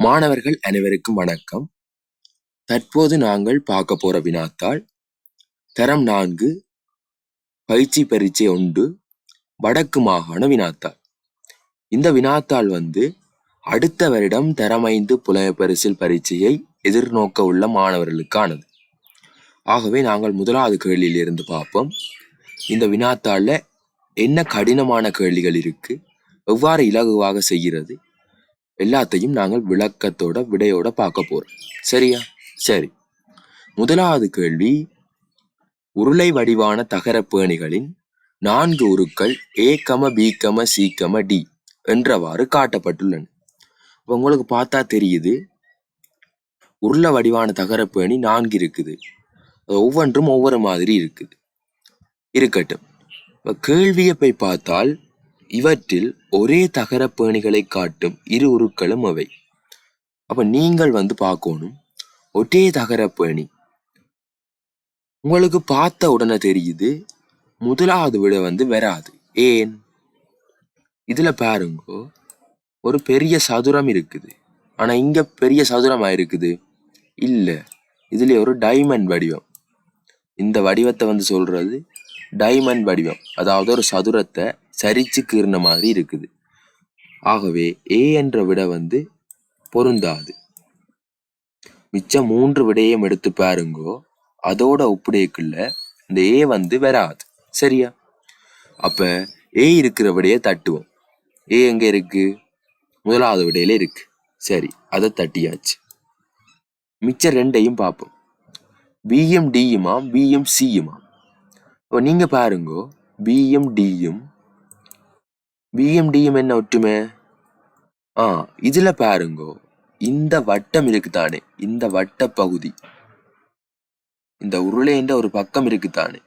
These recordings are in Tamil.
மாணவர்கள் அனைவருக்கும் வணக்கம். தற்போது நாங்கள் பார்க்க போற வினாத்தாள் தரம் நான்கு பயிற்சி பரீட்சை ஒன்று வடக்கு மாகாண வினாத்தாள். இந்த வினாத்தாள் வந்து அடுத்த வருடம் தரம் ஐந்து புலய பரிசில் பரீட்சையை எதிர்நோக்க உள்ள மாணவர்களுக்கானது. ஆகவே நாங்கள் முதலாவது கேள்வியில் இருந்து பார்ப்போம். இந்த வினாத்தாளில் என்ன கடினமான கேள்விகள் இருக்கு? எவ்வாறு இலகுவாக செய்கிறது? எல்லாத்தையும் நாங்கள் விளக்கத்தோட விடையோட பார்க்க போறோம். சரியா? சரி. முதலாவது கேள்வி உருளை வடிவான தகர பேணிகளின் நான்கு உருக்கள் ஏ கம பி கம சி கம டி என்றவாறு காட்டப்பட்டுள்ளன. உங்களுக்கு பார்த்தா தெரியுது உருளை வடிவான தகர பேணி நான்கு இருக்குது. ஒவ்வொன்றும் ஒவ்வொரு மாதிரி இருக்குது. இருக்கட்டும். இப்போ கேள்வியை போய் பார்த்தால் இவற்றில் ஒரே தகர பேணிகளை காட்டும் இரு உருக்களும் அவை. அப்ப நீங்கள் வந்து பார்க்கணும் ஒரே தகர பேணி. உங்களுக்கு பார்த்த உடனே தெரியுது முதலாவது விட வந்து வராது. ஏன்? இதுல பாருங்க ஒரு பெரிய சதுரம் இருக்குது. ஆனா இங்க பெரிய சதுரமா இருக்குது? இல்ல இதுல ஒரு டைமண்ட் வடிவம். இந்த வடிவத்தை வந்து சொல்றது டைமண்ட் வடிவம். அதாவது ஒரு சதுரத்தை சரிச்சு கீறின மாதிரி இருக்குது. ஆகவே ஏ என்ற விட வந்து பொருந்தாது. மிச்சம் மூன்று விடையும் எடுத்து பாருங்கோ அதோட ஒப்புடையக்குள்ள இந்த ஏ வந்து வராது. சரியா? அப்ப ஏ இருக்கிற விடையை தட்டுவோம். ஏ எங்க இருக்கு? முதலாவது விடையில இருக்கு. சரி அதை தட்டியாச்சு. மிச்சம் ரெண்டையும் பார்ப்போம் பிஎம் டியுமா பிஎம் சியுமா இப்போ நீங்க பாருங்கோ பிஎம் டியும் பிஎம்டியும் என்ன ஒட்டுமே ஆ இதில் பாருங்கோ. இந்த வட்டம் இருக்குதானே? இந்த வட்ட பகுதி இந்த உருளைன்ற ஒரு பக்கம் இருக்குதானே?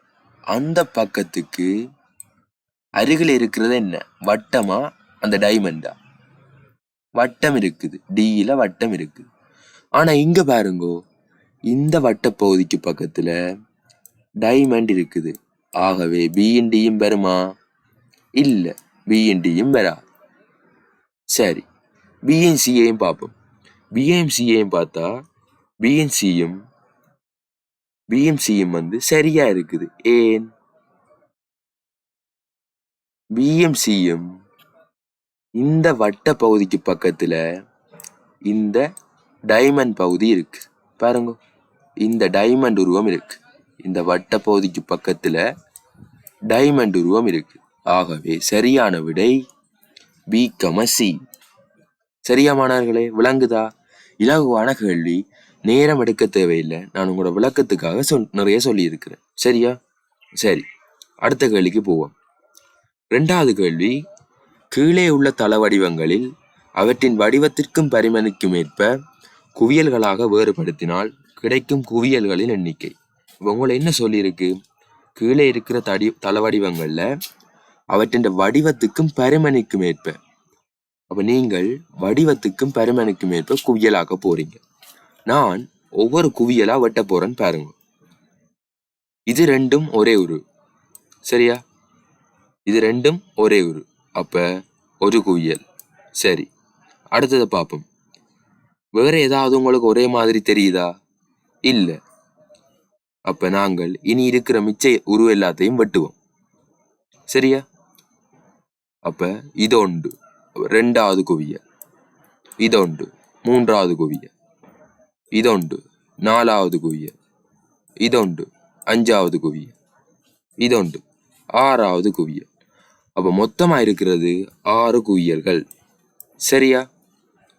அந்த பக்கத்துக்கு அருகில் இருக்கிறது என்ன? வட்டமா? அந்த டைமண்டா வட்டம் இருக்குது. டியில வட்டம் இருக்குது. ஆனா இங்க பாருங்கோ. இந்த வட்ட பகுதிக்கு பக்கத்துல டைமண்ட் இருக்குது. ஆகவே பிஎன்டியும் பெறுமா இல்லை. பிஎன்டியும் பெறா சரி. பிஎன்சியையும் பார்ப்போம். பிஎம்சியையும் பார்த்தா பிஎன்சியும் பிஎம்சியும் வந்து சரியா இருக்குது. ஏன்? பிஎம்சியும் இந்த வட்ட பகுதிக்கு பக்கத்துல இந்த டைமண்ட் பகுதி இருக்கு. பாருங்க. இந்த டைமண்ட் உருவம் இருக்கு. இந்த வட்ட பகுதிக்கு பக்கத்துல டைமண்ட் உருவம் இருக்கு. ஆகவே சரியான விடை பி கமசி. சரியா மாணவர்களே விளங்குதா? இலகுவான கேள்வி. நேரம் எடுக்க தேவையில்லை. நான் உங்களோட விளக்கத்துக்காக சொல் நிறைய சொல்லியிருக்கிறேன். சரியா? சரி. அடுத்த கேள்விக்கு போவோம். ரெண்டாவது கேள்வி. கீழே உள்ள தள வடிவங்களில் அவற்றின் வடிவத்திற்கும் பரிமணிக்கும் ஏற்ப குவியல்களாக வேறுபடுத்தினால் கிடைக்கும் குவியல்களின் எண்ணிக்கை. உங்களை என்ன சொல்லியிருக்கு? கீழே இருக்கிற தடி தள வடிவங்களில் அவற்றின் வடிவத்துக்கும் பரிமணிக்கும் ஏற்ப. அப்ப நீங்கள் வடிவத்துக்கும் பரிமணிக்கும் ஏற்ப குவியலாக்க போறீங்க. நான் ஒவ்வொரு குவியலா வெட்ட போறேன்னு பாருங்க. இது ரெண்டும் ஒரே உரு. சரியா? இது ரெண்டும் ஒரே உரு. அப்ப ஒரு குவியல். சரி. அடுத்ததை பார்ப்போம். வேற ஏதாவது உங்களுக்கு ஒரே மாதிரி தெரியுதா? இல்ல. அப்ப நாங்கள் இனி இருக்கிற மிச்ச உரு எல்லாத்தையும் வெட்டுவோம். சரியா? அப்ப இதொண்டு. ரெண்டாவது குவியல் இதொண்டு. மூன்றாவது குவியல் இதொண்டு. நாலாவது குவியல் இதொண்டு. அஞ்சாவது குவியல் இதொண்டு. ஆறாவது குவியல் அப்ப மொத்தமா இருக்கிறது ஆறு குவியல்கள். சரியா?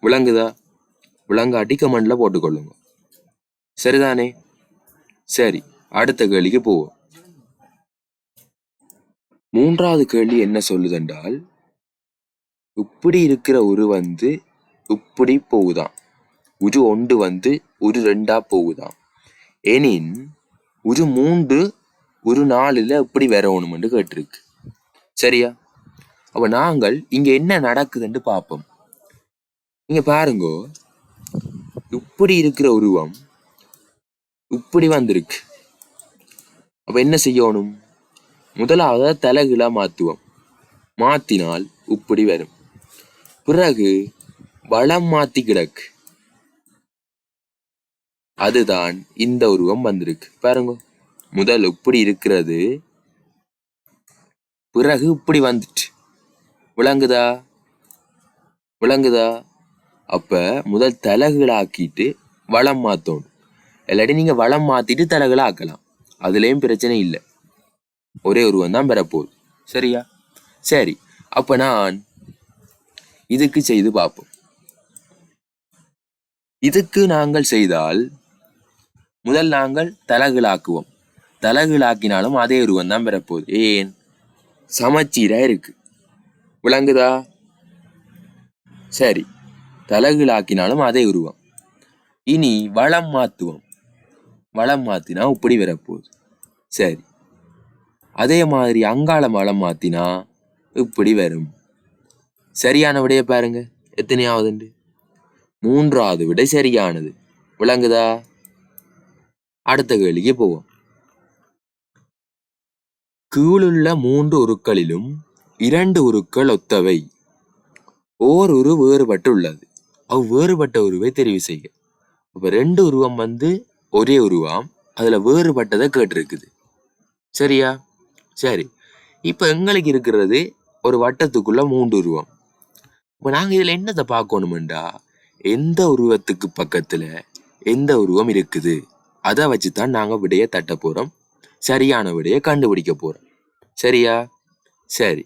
விளங்குதா? விளங்காட்டி கமெண்ட்ல போட்டுக்கொள்ளுங்க. சரிதானே? சரி அடுத்த கேள்விக்கு போவோம். மூன்றாவது கேள்வி என்ன சொல்லுதென்றால் இப்படி இருக்கிற உரு வந்து இப்படி போகுதாம். உரு ஒன்று வந்து உரு ரெண்டா போகுதாம். எனின் உரு மூன்று ஒரு நாலுல இப்படி வரணும்னு கேட்டிருக்கு. சரியா? அப்ப நாங்கள் இங்க என்ன நடக்குதுன்னு பார்ப்போம் இங்க பாருங்கோ. இப்படி இருக்கிற உருவம் இப்படி வந்திருக்கு. அப்போ என்ன செய்யணும்? முதலாவது தலைகில மாத்துவோம். மாத்தினால் இப்படி வரும். பிறகு வளம் மாத்தி கிடக்கு. அதுதான் இந்த உருவம் வந்திருக்கு. பாருங்க. முதல் இப்படி இருக்கிறது. பிறகு இப்படி வந்துட்டு. விளங்குதா? விளங்குதா? அப்ப முதல் தலகுலாக்கிட்டு வளம் மாத்தணும். இல்லாட்டி நீங்க வளம் மாத்திட்டு தலைகளை ஆக்கலாம் அதுலயும் பிரச்சனை இல்லை. ஒரே உருவம் தான் பெறப்போகுது. சரியா? சரி அப்ப நான் இதுக்கு செய்து பார்ப்போம். இதுக்கு நாங்கள் செய்தால் முதல் நாங்கள் தலகுலாக்குவோம் தலகுலாக்கினாலும் அதே உருவம் தான் பெறப்போகுது. ஏன்? சமச்சீராக இருக்கு. விளங்குதா? சரி தலகுலாக்கினாலும் அதே உருவம். இனி வளம் மாத்துவோம். வளம் மாத்தினா இப்படி வரப்போகுது சரி அதே மாதிரி அங்காள மலம் மாத்தினா இப்படி வரும். சரியான விடையை பாருங்க. எத்தனையாவதுண்டு? மூன்றாவது விடை சரியானது. விளங்குதா? அடுத்த கேள்விக்கு போவோம். கீழுள்ள மூன்று உருக்களிலும் இரண்டு உருக்கள் ஒத்தவை. ஓர் உரு வேறுபட்டுள்ளது. அவ் வேறுபட்ட உருவை தெரிவு செய்ய அப்ப ரெண்டு உருவம் வந்து ஒரே உருவம். அதுல வேறுபட்டதை கேட்டிருக்குது. சரியா? சரி. இப்போ எங்களுக்கு இருக்கிறது ஒரு வட்டத்துக்குள்ள மூன்று உருவம். இப்போ நாங்கள் இதில் என்னத்தை பார்க்கணுமெண்டா? எந்த உருவத்துக்கு பக்கத்தில் எந்த உருவம் இருக்குது? அதை வச்சுதான் நாங்கள் விடையை தட்ட போகிறோம் சரியான விடையை கண்டுபிடிக்க போகிறோம் சரியா? சரி.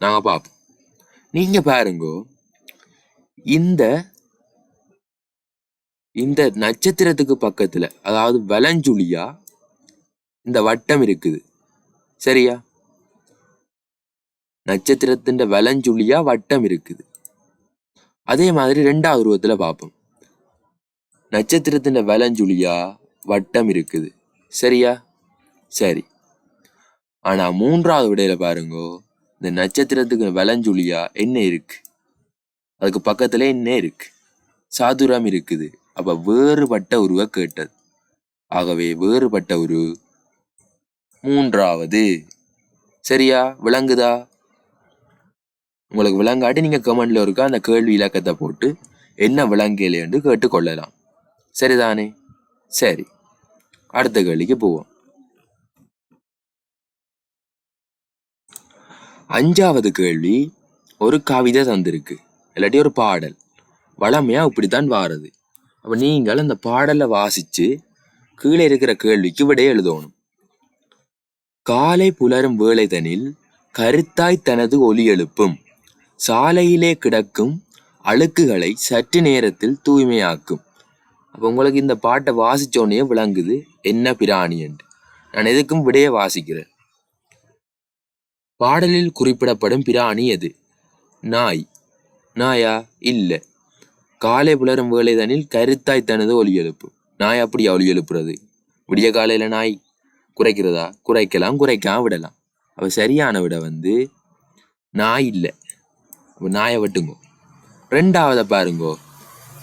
நாங்கள் பார்ப்போம். நீங்கள் பாருங்கோ. இந்த இந்த நட்சத்திரத்துக்கு பக்கத்தில் அதாவது வலஞ்சுழியா இந்த வட்டம் இருக்குது. சரியா? நட்சத்திரத்தின் வலஞ்சுழியா வட்டம் இருக்குது. அதே மாதிரி ரெண்டாவது உருவத்துல பார்ப்போம். நட்சத்திரத்தின் வலஞ்சுழியா வட்டம் இருக்குது. சரியா? சரி. ஆனா மூன்றாவது விடையில பாருங்கோ இந்த நட்சத்திரத்துக்கு வலஞ்சுழியா என்ன இருக்கு? அதுக்கு பக்கத்துல என்ன இருக்கு? சாதுரம் இருக்குது. அப்ப வேறுபட்ட உருவ கேட்டது. ஆகவே வேறுபட்ட உரு மூன்றாவது. சரியா? விளங்குதா? உங்களுக்கு விளங்காட்டி நீங்க கமெண்ட்ல இருக்க? அந்த கேள்வி இலக்கத்தை போட்டு என்ன விளங்கல என்று கேட்டுக்கொள்ளலாம். சரிதானே? சரி. அடுத்த கேள்விக்கு போவோம். அஞ்சாவது கேள்வி ஒரு கவிதை தந்திருக்கு. இல்லாட்டி ஒரு பாடல். வளமையா இப்படித்தான் வாருது. அப்ப நீங்கள் அந்த பாடலை வாசிச்சு கீழே இருக்கிற கேள்விக்கு விடை எழுதணும். காலை புலரும் வேளைதனில் கருத்தாய் தனது ஒலி எழுப்பும். சாலையிலே கிடக்கும் அழுக்குகளை சற்று நேரத்தில் தூய்மையாக்கும். அப்போ உங்களுக்கு இந்த பாட்டை வாசிச்சோடனே விளங்குது என்ன பிராணி என்று. நான் எதுக்கும் விடைய வாசிக்கிறேன். பாடலில் குறிப்பிடப்படும் பிராணி எது? நாய். நாயா? இல்லை. காலை புலரும் வேளைதனில் கருத்தாய் தனது ஒலி எழுப்பு நாய் அப்படியா ஒலி எழுப்புறது? விடிய காலையில நாய். குறைக்கிறதா? குறைக்கலாம் குறைக்காம விடலாம். அப்ப சரியான விட வந்து நாய் இல்லை. நாயை வெட்டுங்கோ. ரெண்டாவதை பாருங்கோ.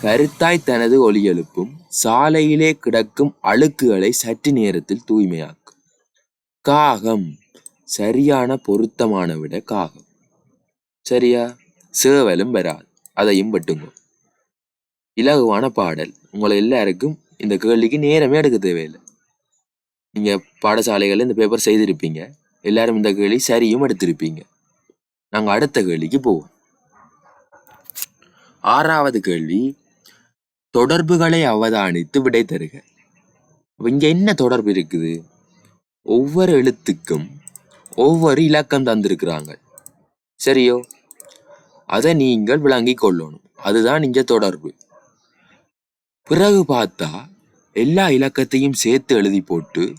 கருத்தாய் தனது ஒலி எழுப்பும் சாலையிலே கிடக்கும் அழுக்குகளை சற்று நேரத்தில் தூய்மையாக்கும். காகம். சரியான பொருத்தமான விட காகம். சரியா? சேவலும் வராது. அதையும் வெட்டுங்கோ. இலகுவான பாடல். உங்களை எல்லாருக்கும் இந்த கேள்விக்கு நேரமே எடுக்க தேவையில்லை. நீங்க பாடசாலைகளில் இந்த பேப்பர் செய்திருப்பீங்க. எல்லாரும் இந்த கேள்வி சரியும் எடுத்திருப்பீங்க. நாங்கள் அடுத்த கேள்விக்கு போவோம். ஆறாவது கேள்வி தொடர்புகளை அவதானித்து விடை தருக. இங்கே இங்க என்ன தொடர்பு இருக்குது? ஒவ்வொரு எழுத்துக்கும் ஒவ்வொரு இலக்கம் தந்திருக்கிறாங்க. சரியோ? அதை நீங்கள் விளங்கிக் கொள்ளணும். அதுதான் இங்கே தொடர்பு. பிறகு பார்த்தா எல்லா இலக்கத்தையும் சேர்த்து எழுதி போட்டு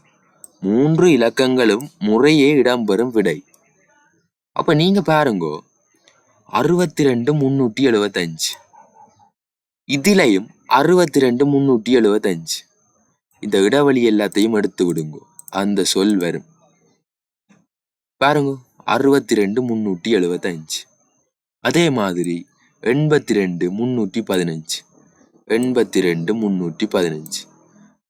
மூன்று இலக்கங்களும் முறையே இடம்பெறும் விடை. அப்ப நீங்க பாருங்கோ. அறுபத்தி ரெண்டு முன்னூத்தி எழுபத்தஞ்சு இதிலையும் அறுபத்தி ரெண்டு முன்னூத்தி எழுபத்தஞ்சு இந்த இடைவெளி எல்லாத்தையும் எடுத்து விடுங்கோ. அந்த சொல் வரும். பாருங்க. அறுபத்தி ரெண்டு முன்னூத்தி எழுபத்தஞ்சு அதே மாதிரி எண்பத்தி ரெண்டு முன்னூத்தி பதினஞ்சு எண்பத்தி ரெண்டு முன்னூத்தி பதினஞ்சு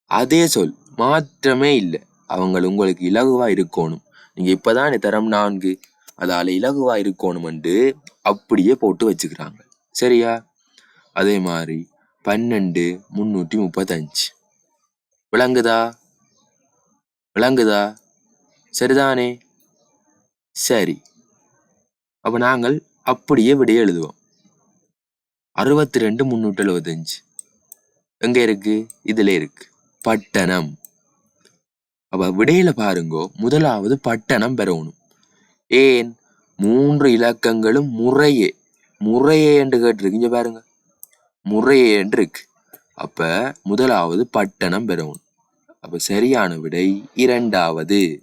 அதே சொல். மாற்றமே இல்லை. அவங்கள் உங்களுக்கு இலகுவா இருக்கணும். நீங்க இப்பதானே தரம் நான்கு அதால இலகுவா இருக்கணுமெண்டு அப்படியே போட்டு வச்சுக்கிறாங்க. சரியா? அதே மாதிரி பன்னெண்டு முன்னூற்றி முப்பத்தஞ்சு. விளங்குதா? விளங்குதா? சரிதானே? சரி. அப்ப நாங்கள் அப்படியே விடைய எழுதுவோம். அறுபத்தி ரெண்டு முன்னூற்றி எழுபத்தஞ்சு. எங்க இருக்கு? இதுல இருக்கு. பட்டணம். அப்ப விடையில பாருங்கோ முதலாவது பட்டணம் பெறணும். ஏன்? மூன்று இலக்கங்களும் முறையே. முறையே என்று கேட்டிருக்கு. இங்க பாருங்க. முறையே என்று இருக்கு அப்ப முதலாவது பட்டணம் பெறணும். அப்ப சரியான விடை இரண்டாவது.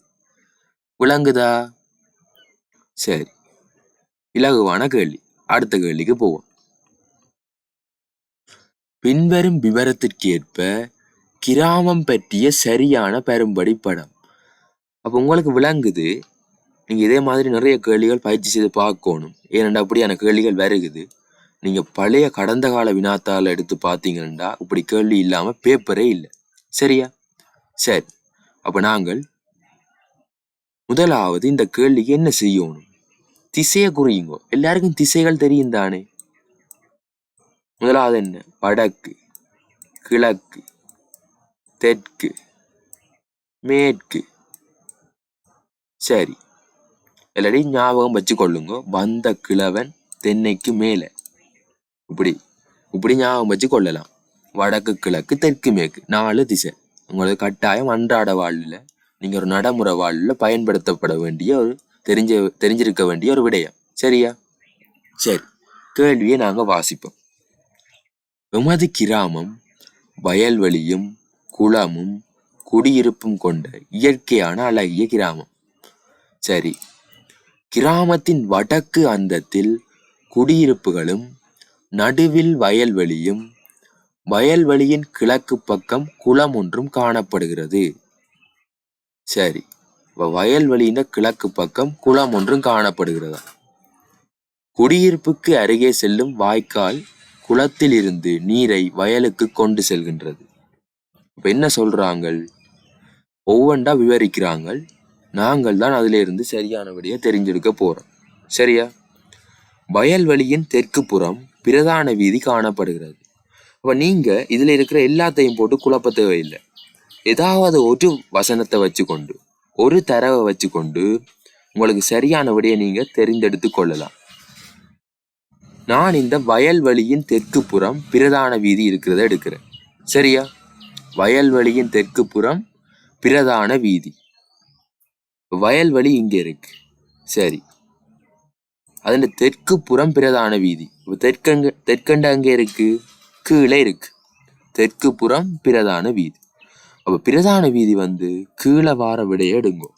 விளங்குதா? சரி. இலகுவான கேள்வி. அடுத்த கேள்விக்கு போவோம். பின்வரும் விவரத்திற்கேற்ப கிராமம் பற்றிய சரியான பெரும்படி படம். அப்போ உங்களுக்கு விளங்குது நீங்கள் இதே மாதிரி நிறைய கேள்விகள் பயிற்சி செய்து பார்க்கணும். ஏனெண்டா அப்படியான கேள்விகள் வருகுது. நீங்கள் பழைய கடந்த கால வினாத்தாள் எடுத்து பார்த்தீங்கன்னா இப்படி கேள்வி இல்லாமல் பேப்பரே இல்லை. சரியா? சரி. அப்போ நாங்கள் முதலாவது இந்த கேள்விக்கு என்ன செய்யணும்? திசையை குறியுங்கோ. எல்லாருக்கும் திசைகள் தெரியும் தானே? முதலாவது என்ன? வடக்கு கிழக்கு தெற்கு. மேற்கு. சரி. எல்லாரையும் ஞாபகம் வச்சு கொள்ளுங்க வந்த கிழவன் தென்னைக்கு மேலே. இப்படி. இப்படி ஞாபகம் வச்சு கொள்ளலாம் வடக்கு கிழக்கு தெற்கு மேற்கு. நாலு திசை. உங்களுக்கு கட்டாயம் அன்றாட வாழ்வில் நீங்கள் ஒரு நடைமுறை வாழ்வில் பயன்படுத்தப்பட வேண்டிய ஒரு தெரிஞ்ச தெரிஞ்சிருக்க வேண்டிய ஒரு விடயம். சரியா? சரி. கேள்வியை நாங்கள் வாசிப்போம். எமது கிராமம் வயல்வெளியும் குளமும் குடியிருப்பும் கொண்ட இயற்கையான அழகிய கிராமம். சரி கிராமத்தின் வடக்கு அந்தத்தில் குடியிருப்புகளும் நடுவில் வயல்வெளியும் வயல்வெளியின் கிழக்கு பக்கம் குளம் ஒன்றும் காணப்படுகிறது. சரி வயல்வெளியின் கிழக்கு பக்கம் குளம் ஒன்றும் காணப்படுகிறதா? குடியிருப்புக்கு அருகே செல்லும் வாய்க்கால் குளத்தில் இருந்து நீரை வயலுக்கு கொண்டு செல்கின்றது. இப்போ என்ன சொல்றாங்கள்? ஒவ்வொன்றா விவரிக்கிறாங்கள். நாங்கள் தான் அதுல இருந்து தெரிஞ்செடுக்க போறோம். சரியா? வயல்வெளியின் தெற்கு புறம் பிரதான வீதி காணப்படுகிறது. அப்போ நீங்க இதுல இருக்கிற எல்லாத்தையும் போட்டு குழப்ப தேவையில்லை. ஏதாவது ஒரு வசனத்தை வச்சுக்கொண்டு ஒரு தரவை வச்சுக்கொண்டு உங்களுக்கு சரியானபடியை நீங்கள் நீங்க தெரிந்தெடுத்து கொள்ளலாம். நான் இந்த வயல்வெளியின் தெற்கு புறம் பிரதான வீதி இருக்கிறத எடுக்கிறேன். சரியா? வயல்வெளியின் தெற்கு புறம் பிரதான வீதி. வயல்வெளி இங்கே இருக்கு. சரி. அதில் தெற்கு புறம் பிரதான வீதி. இப்போ தெற்கங்க தெற்கண்ட அங்கே இருக்கு? கீழே இருக்கு. தெற்கு புறம் பிரதான வீதி. அப்போ பிரதான வீதி வந்து கீழே வார விடையை எடுங்கோ.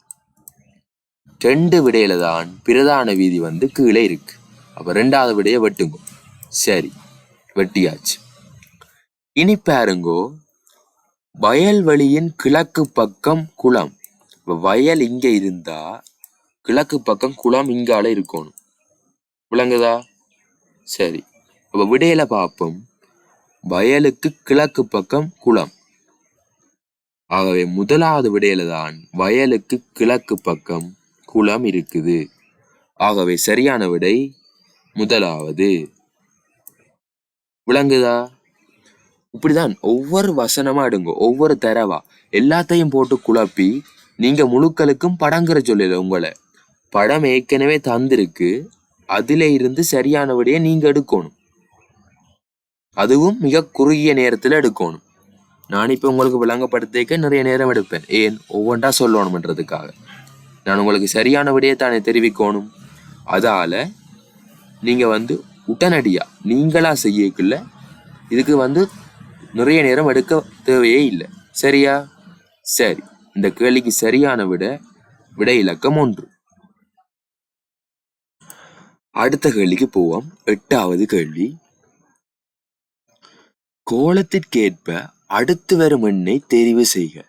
ரெண்டு விடையில தான் பிரதான வீதி வந்து கீழே இருக்கு. அப்போ ரெண்டாவது விடையை வெட்டுங்கோ. சரி. வெட்டியாச்சு. இனி பாருங்கோ. வயல்வெளியின் கிழக்கு பக்கம் குளம். வயல் இங்க இருந்தா கிழக்கு பக்கம் குளம் இங்கால இருக்கணும். விளங்குதா? சரி. இப்போ விடையில பார்ப்போம். வயலுக்கு கிழக்கு பக்கம் குளம். ஆகவே முதலாவது விடையில தான் வயலுக்கு கிழக்கு பக்கம் குளம் இருக்குது. ஆகவே சரியான விடை முதலாவது. விளங்குதா? இப்படிதான் ஒவ்வொரு வசனமா எடுங்க ஒவ்வொரு தரவா. எல்லாத்தையும் போட்டு குழப்பி நீங்க முழுக்களுக்கும் படங்கிற சொல்லல உங்களை. படம் ஏற்கனவே தந்திருக்கு அதுல இருந்து சரியான நீங்க எடுக்கணும். அதுவும் மிக குறுகிய நேரத்துல எடுக்கணும். நான் இப்ப உங்களுக்கு விளங்கப்படுத்திக்க நிறைய நேரம் எடுப்பேன். ஏன்? ஒவ்வொன்றா சொல்லணும்ன்றதுக்காக. நான் உங்களுக்கு சரியான தானே தெரிவிக்கணும். அதால நீங்க வந்து உடனடியா நீங்களா செய்யக்குள்ள இதுக்கு வந்து நிறைய நேரம் எடுக்க தேவையே இல்லை. சரியா? சரி. இந்த கேள்விக்கு சரியான விட விட இலக்கம் ஒன்று. அடுத்த கேள்விக்கு போவோம். எட்டாவது கேள்வி. கோலத்திற்கேற்ப அடுத்து வரும் எண்ணை தெரிவு செய்க.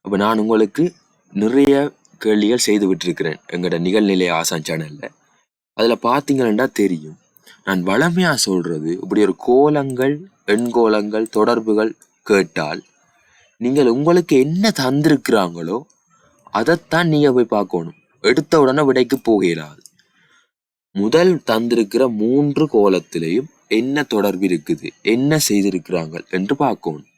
அப்ப நான் உங்களுக்கு நிறைய கேள்விகள் செய்து விட்டிருக்கிறேன் எங்களோட நிகழ்நிலை ஆசான் சேனல்ல அதில் பாத்தீங்கன்னா தெரியும். நான் வளமையாக சொல்றது இப்படி ஒரு கோலங்கள் எண்கோலங்கள் தொடர்புகள் கேட்டால் நீங்கள் உங்களுக்கு என்ன தந்திருக்கிறாங்களோ அதைத்தான் நீங்கள் போய் பார்க்கணும். எடுத்த உடனே விடைக்கு போகிறாது முதல் தந்திருக்கிற மூன்று கோலத்திலையும் என்ன தொடர்பு இருக்குது என்ன செய்திருக்கிறாங்க என்று பார்க்கணும்.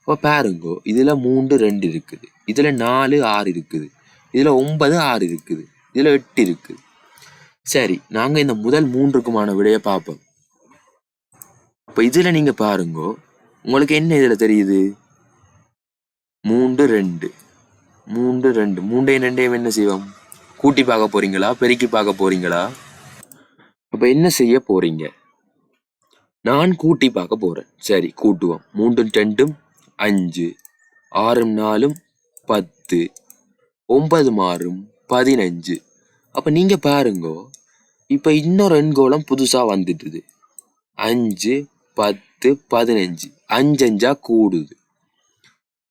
இப்போ பாருங்கோ இதில் மூன்று ரெண்டு இருக்குது. இதில் நாலு ஆறு இருக்குது. இதில் ஒன்பது ஆறு இருக்குது. இதில் எட்டு இருக்குது. சரி நாங்கள் இந்த முதல் மூன்றுக்குமான விடையை பார்ப்போம். அப்போ இதில் நீங்கள் பாருங்கோ. உங்களுக்கு என்ன இதில் தெரியுது? மூன்று ரெண்டு. மூன்று ரெண்டு. மூண்டையும் ரெண்டையும் என்ன செய்வோம்? கூட்டி பார்க்க போறீங்களா? பெருக்கி பார்க்க போறீங்களா? அப்போ என்ன செய்ய போறீங்க? நான் கூட்டி பார்க்க போறேன். சரி கூட்டுவோம். மூன்றும் ரெண்டும் அஞ்சு. ஆறும் நாலும் பத்து. ஒன்பது மாறும் பதினஞ்சு. அப்போ நீங்கள் பாருங்கோ. இப்போ இன்னொரு எண்கோளம் புதுசாக வந்துட்டுது. அஞ்சு பத்து பதினஞ்சு. அஞ்சஞ்சா கூடுது.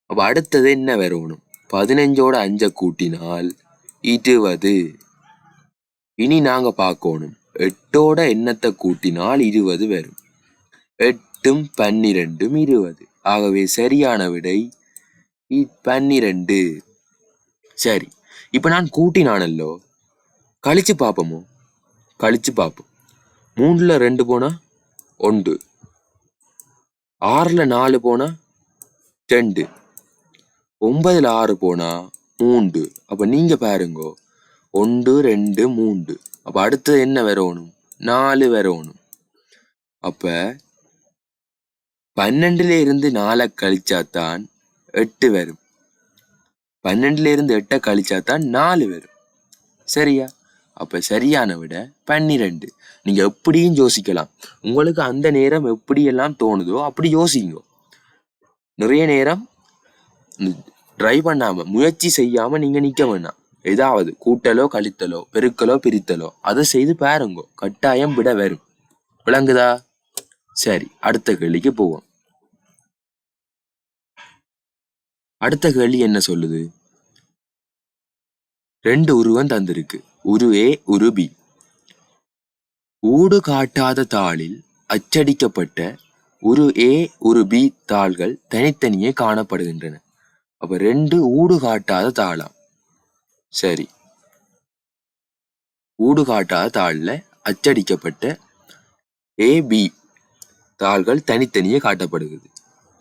அப்ப அடுத்தது என்ன வரணும்? பதினஞ்சோட அஞ்ச கூட்டினால் இருபது. இனி நாங்க பார்க்கணும். எட்டோட எண்ணத்தை கூட்டினால் இருபது வரும். எட்டும் பன்னிரெண்டும் இருபது. ஆகவே சரியான விடை பன்னிரெண்டு. சரி. இப்ப நான் கூட்டினானல்லோ? கழிச்சு பார்ப்போமோ? கழிச்சு பார்ப்போம். மூணுல ரெண்டு போனா? ஒன்று. ஆறில் நாலு போனா ரெண்டு. ஒன்பதில் ஆறு போனா மூன்று. அப்போ நீங்கள் பாருங்கோ. ஒன்று ரெண்டு மூன்று. அப்போ அடுத்தது என்ன வரணும்? நாலு வரணும். அப்போ பன்னெண்டுல இருந்து நாலை கழிச்சாத்தான் எட்டு வரும். பன்னெண்டுல இருந்து எட்டை கழிச்சாத்தான் நாலு வரும். சரியா? அப்போ சரியான விட பன்னிரெண்டு. நீங்கள் எப்படியும் யோசிக்கலாம். உங்களுக்கு அந்த நேரம் எப்படியெல்லாம் தோணுதோ அப்படி யோசிங்க. நிறைய நேரம் ட்ரை பண்ணாமல் முயற்சி செய்யாமல் நீங்கள் நிற்க வேண்டாம் ஏதாவது கூட்டலோ கழித்தலோ பெருக்கலோ பிரித்தலோ அதை செய்து பாருங்க. கட்டாயம் விட வரும். விளங்குதா? சரி அடுத்த கேள்விக்கு போவோம். அடுத்த கேள்வி என்ன சொல்லுது? ரெண்டு உருவம் தந்திருக்கு. உரு ஏ உரு பி ஊடு காட்டாத தாளில் அச்சடிக்கப்பட்ட உரு ஏ உரு பி தாள்கள் தனித்தனியே காணப்படுகின்றன. அப்ப ரெண்டு ஊடு காட்டாத தாளாம் சரி. ஊடு காட்டாத தாளில் அச்சடிக்கப்பட்ட ஏ பி தாள்கள் தனித்தனியே காட்டப்படுகிறது.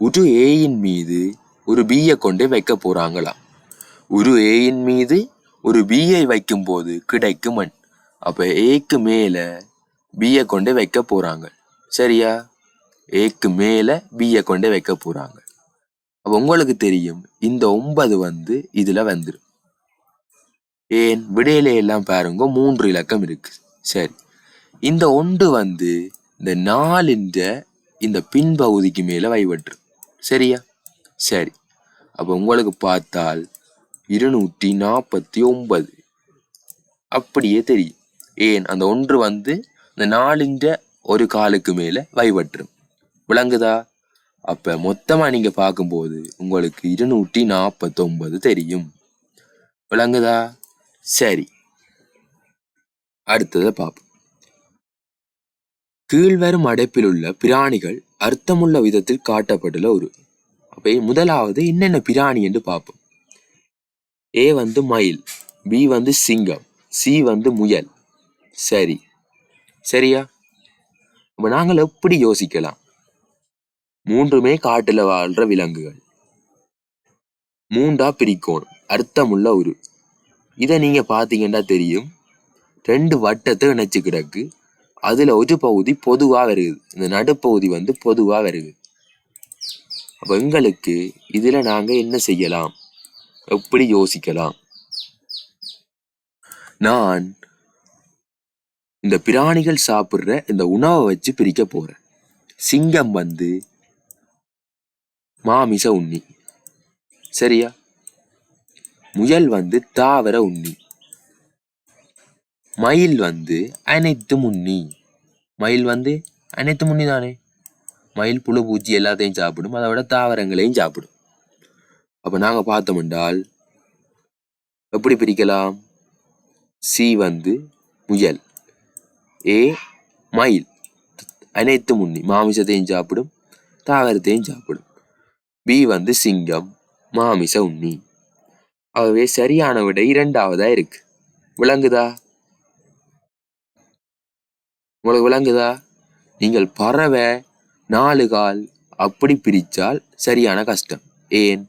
உரு ஏயின் மீது ஒரு பியை கொண்டு வைக்க போறாங்களாம் ஒரு ஏயின் மீது ஒரு பிஏ வைக்கும் போது கிடைக்கும் எண் அப்போ ஏக்கு மேலே பிஏ கொண்டு வைக்க போகிறாங்க சரியா? ஏக்கு மேலே பிஏ கொண்டு வைக்க போகிறாங்க அப்போ உங்களுக்கு தெரியும் இந்த ஒன்பது வந்து இதில் வந்துடும் ஏன்? விடையில எல்லாம் பாருங்க மூன்று இலக்கம் இருக்கு. சரி. இந்த ஒன்று வந்து இந்த நாலுன்ற இந்த பின்பகுதிக்கு மேலே வைவற்று சரியா? சரி. அப்போ உங்களுக்கு பார்த்தால் இருநூற்றி நாற்பத்தி ஒன்பது அப்படியே தெரியும். ஏன்? அந்த ஒன்று வந்து இந்த நாலுன்ற ஒரு காலுக்கு மேல வைவற்றும் விளங்குதா? அப்ப மொத்தமா நீங்க பார்க்கும்போது உங்களுக்கு இருநூற்றி நாற்பத்தொம்பது தெரியும். விளங்குதா? சரி. அடுத்ததை பார்ப்போம். கீழ்வரும் அடைப்பில் உள்ள பிராணிகள் அர்த்தமுள்ள விதத்தில் காட்டப்பட்டுள்ள ஒரு. அப்போ முதலாவது என்னென்ன பிராணி என்று பார்ப்போம். ஏ வந்து மயில் பி வந்து சிங்கம் சி வந்து முயல். சரி. சரியா? இப்போ நாங்கள் எப்படி யோசிக்கலாம்? மூன்றுமே காட்டில் வாழ்ற விலங்குகள். மூன்றா பிரிக்கோணும் அர்த்தமுள்ள உரு. இதை நீங்க பாத்தீங்கன்னா தெரியும். ரெண்டு வட்டத்தை இணைச்சு கிடக்கு. அதுல ஒரு பகுதி பொதுவா வருது. இந்த நடுப்பகுதி வந்து பொதுவா வருது. அப்ப எங்களுக்கு இதுல நாங்க என்ன செய்யலாம்? எப்படி யோசிக்கலாம்? நான் இந்த பிராணிகள் சாப்பிடுற இந்த உணவை வச்சு பிரிக்க போறேன். சிங்கம் வந்து மாமிச உண்ணி. சரியா? முயல் வந்து தாவர உண்ணி. மயில் வந்து அனைத்து முன்னி மயில் வந்து அனைத்து முன்னி தானே மயில் புழு பூச்சி எல்லாத்தையும் சாப்பிடும். அதை விட தாவரங்களையும் சாப்பிடும். அப்போ நாங்கள் பார்த்தோம் என்றால் எப்படி பிரிக்கலாம்? சி வந்து முயல். ஏ மயில். அனைத்து முன்னி மாமிசத்தையும் சாப்பிடும் தாவரத்தையும் சாப்பிடும். பி வந்து சிங்கம் மாமிச உண்ணி. ஆகவே சரியான விட இரண்டாவதா இருக்கு. விளங்குதா? உங்களுக்கு விளங்குதா? நீங்கள் பறவை நாலு கால் அப்படி பிரிச்சால் சரியான கஷ்டம். ஏன்?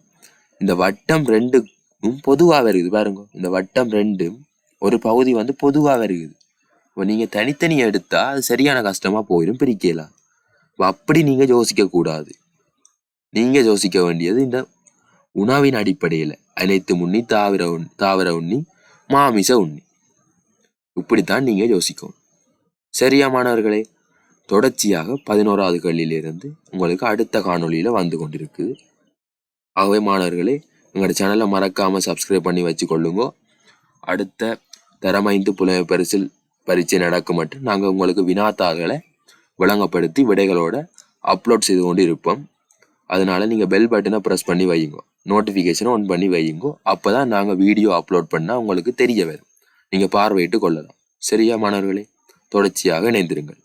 இந்த வட்டம் ரெண்டுக்கும் பொதுவாக வருகுது பாருங்க. இந்த வட்டம் ரெண்டும் ஒரு பகுதி வந்து பொதுவாக வருகுது. இப்போ நீங்கள் தனித்தனி எடுத்தால் அது சரியான கஷ்டமாக போயிடும் பிரிக்கலாம் இப்போ அப்படி நீங்கள் யோசிக்க கூடாது. யோசிக்க வேண்டியது இந்த உணவின் அடிப்படையில். அனைத்து உண்ணி தாவர உண் தாவர உண்ணி மாமிச உண்ணி. இப்படித்தான் நீங்கள் யோசிக்கணும். சரியா மாணவர்களே தொடர்ச்சியாக பதினோராவது கல்லிலிருந்து உங்களுக்கு அடுத்த காணொளியில் வந்து கொண்டிருக்குது ஆகவே மாணவர்களே எங்களோட சேனலை மறக்காமல் சப்ஸ்கிரைப் பண்ணி வச்சுக்கொள்ளுங்க. அடுத்த தரமைந்து புலமை பரிசில் பரீட்சை நடக்கும் மட்டும் நாங்கள் உங்களுக்கு வினாத்தாள்களை விளங்கப்படுத்தி விடைகளோட அப்லோட் செய்து கொண்டு இருப்போம் அதனால் நீங்கள் பெல் பட்டனை ப்ரெஸ் பண்ணி வையுங்க. நோட்டிஃபிகேஷனை ஆன் பண்ணி வையுங்க. அப்போ தான் நாங்கள் வீடியோ அப்லோட் பண்ணால் உங்களுக்கு தெரிய வரும். நீங்கள் பார்வையிட்டு கொள்ளலாம். சரியா மாணவர்களே? தொடர்ச்சியாக இணைந்திருங்கள்.